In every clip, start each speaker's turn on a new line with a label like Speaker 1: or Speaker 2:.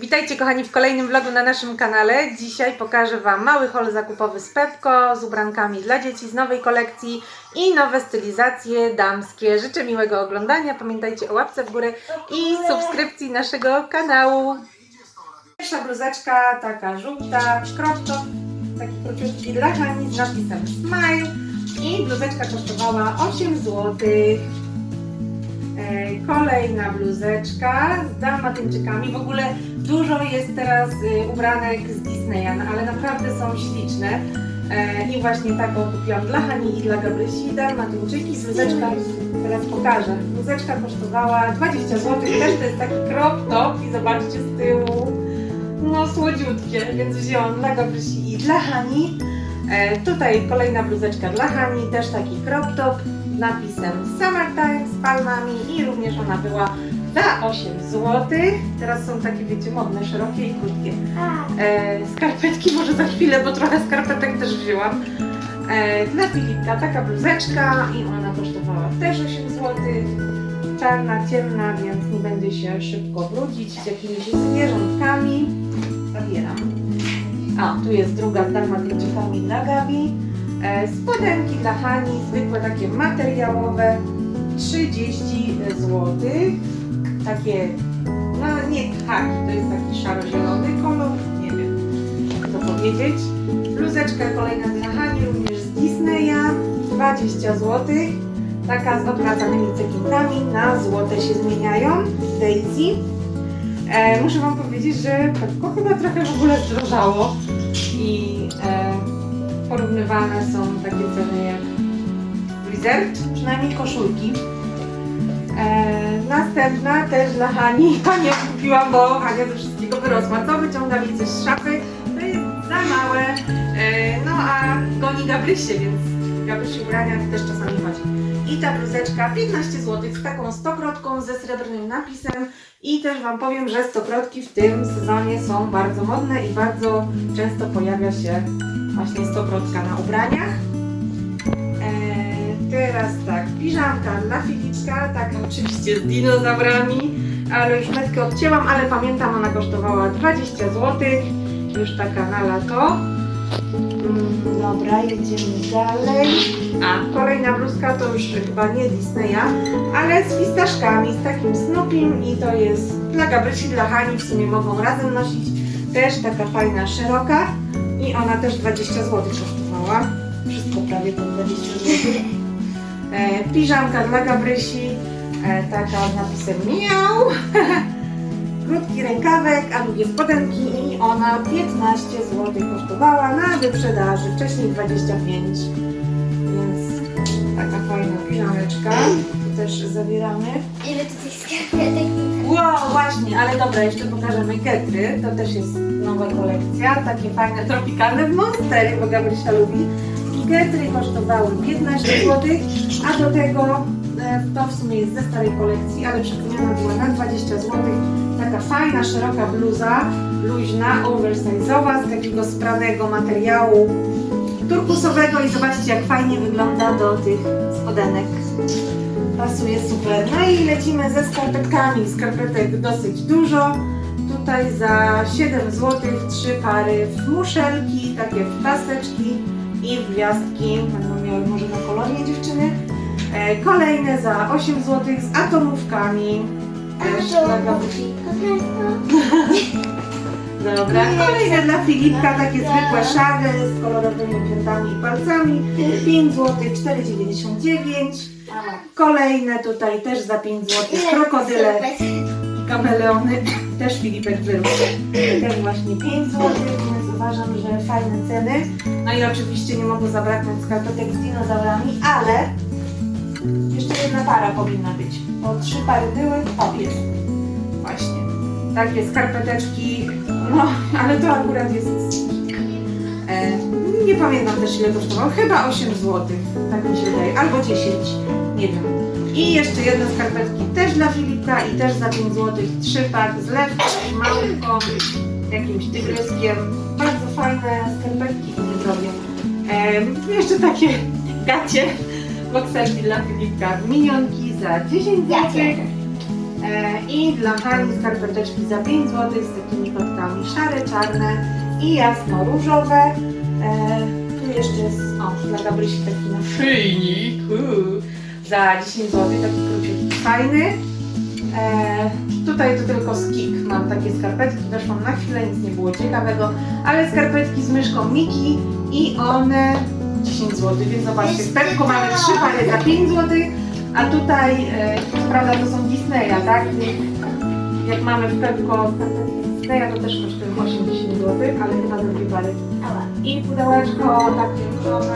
Speaker 1: Witajcie kochani w kolejnym vlogu na naszym kanale. Dzisiaj pokażę Wam mały haul zakupowy z Pepko z ubrankami dla dzieci z nowej kolekcji i nowe stylizacje damskie. Życzę miłego oglądania. Pamiętajcie o łapce w górę i subskrypcji naszego kanału. Pierwsza bluzeczka taka żółta, crop top, taki króciutki dla Hani z napisem Smile i bluzeczka kosztowała 8 złotych. E, Kolejna bluzeczka z dalmatyńczykami. W ogóle dużo jest teraz y, ubranek z Disneya, ale naprawdę są śliczne. E, I właśnie taką kupiłam dla Hani i dla Gabrysi. Dalmatyńczyki, bluzeczka, teraz pokażę. Bluzeczka kosztowała 20 zł. Też to jest taki crop top i zobaczcie z tyłu. No słodziutkie, więc wzięłam dla Gabrysi i dla Hani. E, tutaj kolejna bluzeczka dla Hani, też taki crop top z napisem Summertime z palmami i również ona była za 8 zł. Teraz są takie, wiecie, modne, szerokie i krótkie. E, skarpetki może za chwilę, bo trochę skarpetek też wzięłam. E, dla Filipka taka bluzeczka i ona kosztowała też 8 zł. Czarna, ciemna, więc nie będzie się szybko brudzić z jakimiś zwierzątkami. Zabieram. A, tu jest druga z dalmatyńczykami dla Gabi. E, spodenki dla Hani, zwykłe takie materiałowe, 30 zł. Takie, no nie haki, to jest taki szaro-zielony kolor, nie wiem jak to powiedzieć. Bluzeczka kolejna dla Hani, również z Disneya, 20 zł. Taka z odwracanymi cekintami, na złote się zmieniają, Daisy. E, muszę Wam powiedzieć, że Pepko chyba trochę w ogóle zdrożało i e, porównywane są takie ceny jak Blizzard, przynajmniej koszulki. E, następna też dla Hani. Hanię kupiłam, bo Hania ze wszystkiego wyrosła. Co wyciąga więcej z szafy, to jest za małe. E, no a goni Gabrysie, więc Gabrysi ubrania też czasami chodzi. I ta bluzeczka 15 zł z taką stokrotką ze srebrnym napisem. I też Wam powiem, że stokrotki w tym sezonie są bardzo modne i bardzo często pojawia się właśnie stokrotka na ubraniach. Teraz tak, piżamka dla Filiczka, taka oczywiście z dinozaurami, ale już metkę odcięłam, ale pamiętam, ona kosztowała 20 zł, już taka na lato. Mm, Dobra, jedziemy dalej. A, kolejna bluzka to już chyba nie Disneya, ale z fistaszkami, z takim Snoopim i to jest dla Gabrysi, dla Hani, w sumie mogą razem nosić. Też taka fajna, szeroka i ona też 20 zł kosztowała. Wszystko prawie po 20 zł. E, piżamka dla Gabrysi, e, taka z napisem miał. Krótki rękawek, a długie spodenki i ona 15 zł kosztowała na wyprzedaży, wcześniej 25 więc taka fajna piżameczka. Tu też zawieramy.
Speaker 2: Ile tutaj skarpetek?
Speaker 1: Wow, właśnie, ale dobra, jeszcze pokażemy getry. To też jest nowa kolekcja, takie fajne, tropikalne w Monstery, bo Gabrysia lubi. Getry kosztowały 15 zł, a do tego e, to w sumie jest ze starej kolekcji, ale przypomniana była na 20 zł. Taka fajna, szeroka bluza, luźna, oversize'owa, z takiego spranego materiału turkusowego i zobaczcie jak fajnie wygląda do tych spodenek. Pasuje super. No i lecimy ze skarpetkami. Skarpetek dosyć dużo. Tutaj za 7 zł trzy pary w muszelki, takie w paseczki i gwiazdki. Będą miały może na kolonie dziewczyny. E, kolejne za 8 zł z atomówkami. Gabrysi. Dobra, kolejne dla Filipka, takie zwykłe szary z kolorowymi piętami i palcami. 5 zł, 4,99. Kolejne tutaj też za 5 zł, krokodyle i kameleony. Też Filipek wyrósł. Też właśnie 5 zł, uważam, że fajne ceny. No i oczywiście nie mogło zabraknąć skarpetek z dinozaurami, ale jeszcze jedna para powinna być. Bo trzy pary były, o jest. Właśnie. Takie skarpeteczki, no ale to akurat jest e, nie pamiętam też ile kosztowało, chyba 8 zł, tak mi się wydaje, albo 10, nie wiem. I jeszcze jedne skarpetki też dla Filipka i też za 5 zł, trzy par z lewką, małpką, jakimś tygryskiem. Bardzo fajne skarpetki nie zrobię. E, jeszcze takie gacie, bokserki dla Filipka, minionki za 10 zł. E, I dla Hani skarpeteczki za 5 zł z takimi kotkami szare, czarne i jasno-różowe. E, tu jeszcze jest, o, dla Gabrysi taki naszyjnik za 10 zł, taki króciutki, fajny. E, tutaj to tylko skik, mam takie skarpetki, weszłam na chwilę, nic nie było ciekawego, ale skarpetki z myszką Miki i one 10 zł, więc zobaczcie, w Pepko mamy 3 pary za 5 zł, a tutaj, e, co prawda to są Disneya, tak? Jak mamy w Pepko Disneya, to też kosztują 80 zł, ale chyba dwie pary. I pudełeczko takie różowe,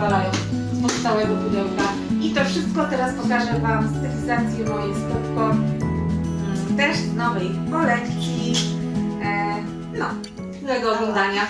Speaker 1: wywalają z podstałego pudełka. I to wszystko teraz pokażę Wam stylizację mojej stopko, mm, też nowej kolekcji. E, no, miłego oglądania.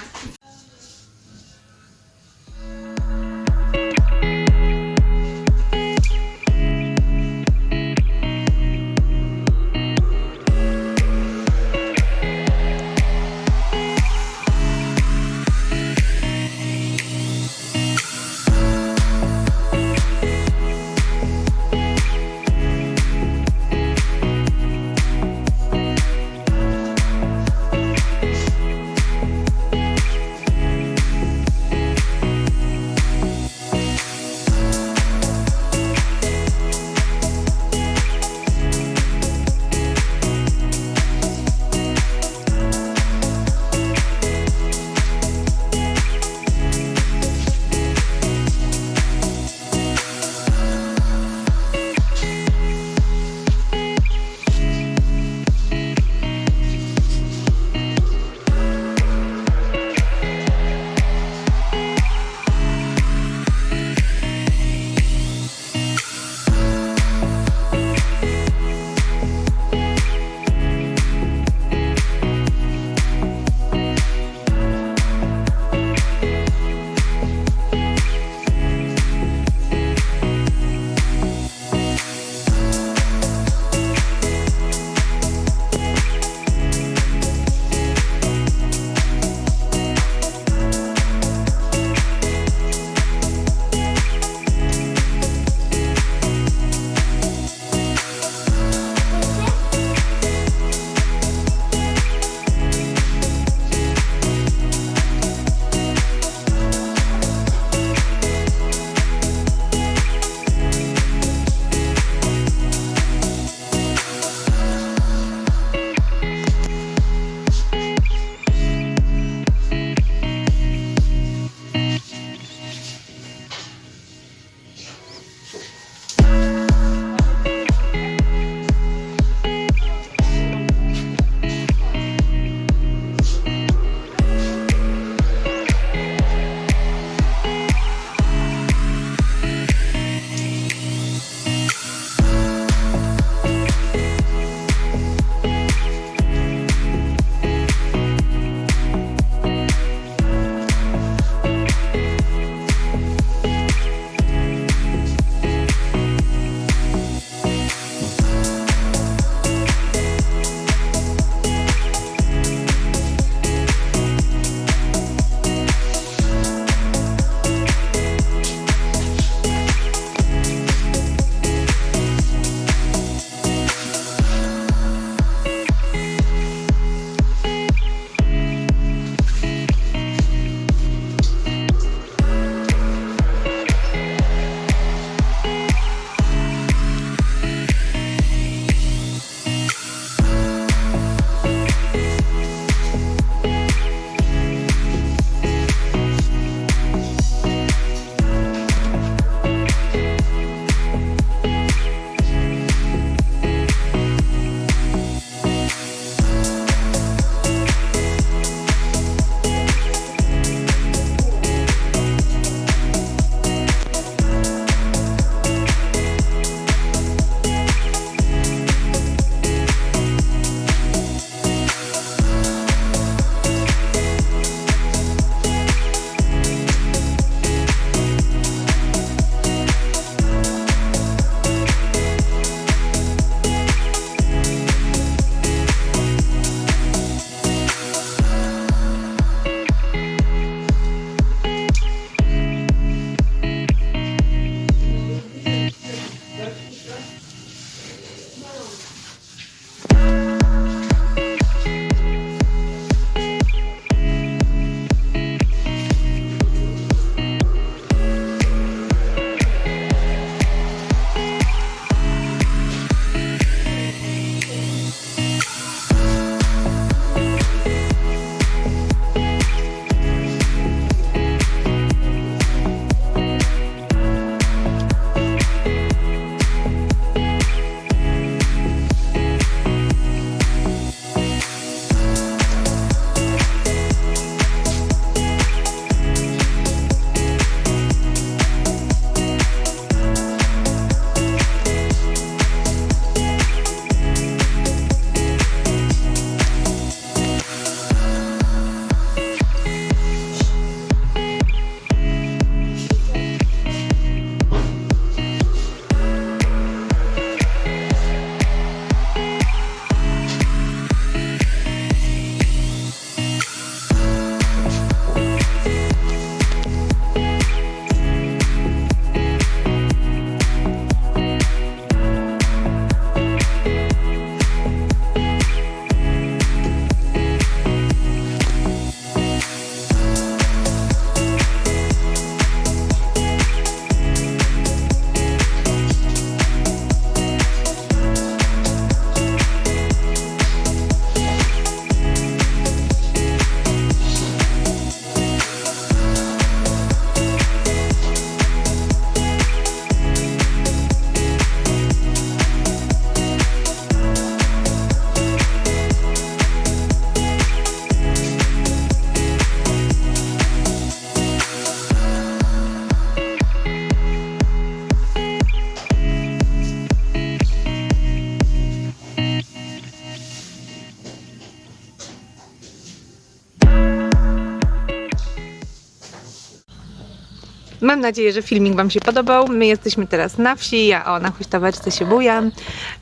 Speaker 1: Mam nadzieję, że filmik Wam się podobał. My jesteśmy teraz na wsi, ja o, na huśtaweczce się bujam.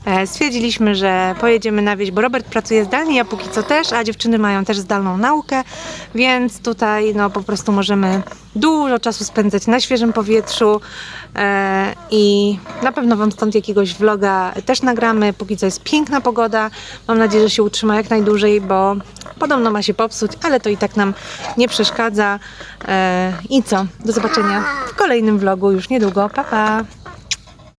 Speaker 1: E, stwierdziliśmy, że pojedziemy na wieś, bo Robert pracuje zdalnie, ja póki co też, a dziewczyny mają też zdalną naukę, więc tutaj no po prostu możemy dużo czasu spędzać na świeżym powietrzu e, i na pewno Wam stąd jakiegoś vloga też nagramy. Póki co jest piękna pogoda. Mam nadzieję, że się utrzyma jak najdłużej, bo podobno ma się popsuć, ale to i tak nam nie przeszkadza. E, I co? Do zobaczenia w kolejnym vlogu już niedługo. Pa, pa!